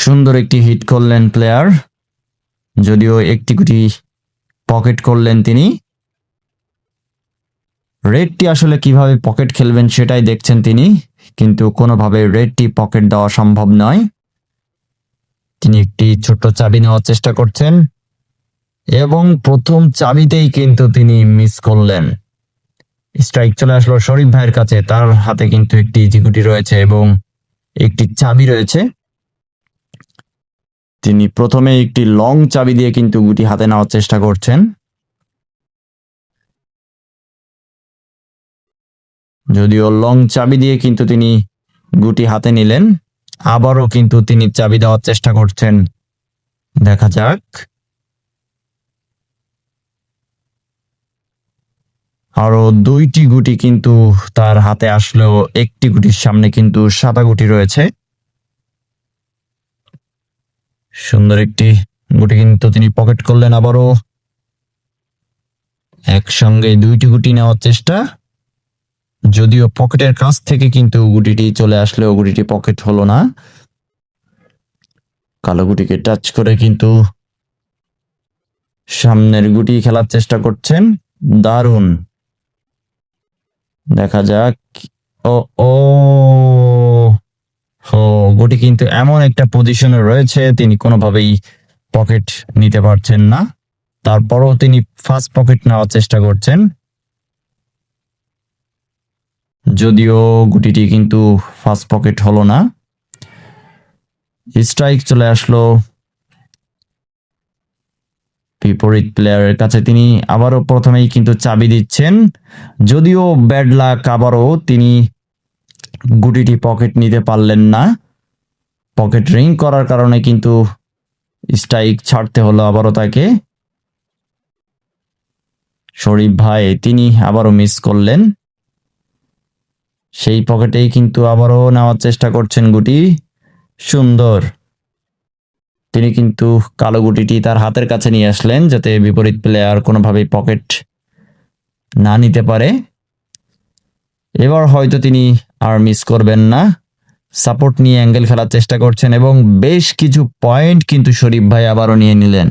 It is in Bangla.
সুন্দর একটি হিট করলেন প্লেয়ার যদিও একটি গুটি পকেট করলেন তিনি। রেডটি আসলে কীভাবে পকেট খেলবেন সেটাই দেখছেন তিনি। কিন্তু কোনোভাবে রেডটি পকেট দেওয়া সম্ভব নয়। তিনি একটি ছোট্ট চাবি নেওয়ার চেষ্টা করছেন। এবং প্রথম চাবিতেই কিন্তু তিনি মিস করলেন। স্ট্রাইক চলে আসলো শরীফ ভাইয়ের কাছে। তার হাতে কিন্তু একটি জিগুটি রয়েছে এবং একটি চাবি রয়েছে। তিনি প্রথমে একটি লং চাবি দিয়ে কিন্তু গুটি হাতে নেওয়ার চেষ্টা করছেন। যদিও লং চাবি দিয়ে কিন্তু তিনি গুটি হাতে নিলেন, আবারও কিন্তু তিনি চাবি দেওয়ার চেষ্টা করছেন। দেখা যাক। আরও দুইটি গুটি কিন্তু তার হাতে আসলেও একটি গুটির সামনে কিন্তু সাদা গুটি রয়েছে। সুন্দর একটি গুটি কিন্তু তিনি পকেট করলেন আবারও। একসঙ্গে দুইটি গুটি নেওয়ার চেষ্টা। যদিও পকেটের কাছ থেকে কিন্তু গুটিটি চলে আসলেও গুটিটি পকেট হলো না। কালো গুটিকে টাচ করে কিন্তু সামনের গুটি খেলার চেষ্টা করছেন। দারুণ। দেখা যাক। ও ও। হো কিন্তু এমন একটা পজিশনে রয়েছে, তিনি কোনোভাবেই পকেট নিতে পারছেন না। তারপরও তিনি ফার্স্ট পকেট নেওয়ার চেষ্টা করছেন। যদিও গুটিটি কিন্তু ফার্স্ট পকেট হলো না। স্ট্রাইক চলে আসলো। বিপরীত প্লেয়ারের কাছে তিনি আবারও প্রথমেই কিন্তু চাবি দিচ্ছেন। যদিও ব্যাড লাক আবারও তিনি গুটিটি পকেট নিতে পারলেন না। পকেট রিং করার কারণে কিন্তু স্ট্রাইক ছাড়তে হলো আবারও তাকে। শরীফ ভাই, তিনি আবারও মিস করলেন। সেই পকেটেই কিন্তু আবারও নেওয়ার চেষ্টা করছেন গুটি। সুন্দর। তিনি কিন্তু কালো গুটিটি তার হাতের কাছে নিয়ে আসলেন যাতে বিপরীত প্লেয়ার কোনোভাবেই পকেট না নিতে পারে। এবার হয়তো তিনি আর মিস করবেন না। সাপোর্ট নিয়ে অ্যাঙ্গেল খেলার চেষ্টা করছেন এবং বেশ কিছু পয়েন্ট কিন্তু শরীফ ভাই আবারও নিয়ে নিলেন।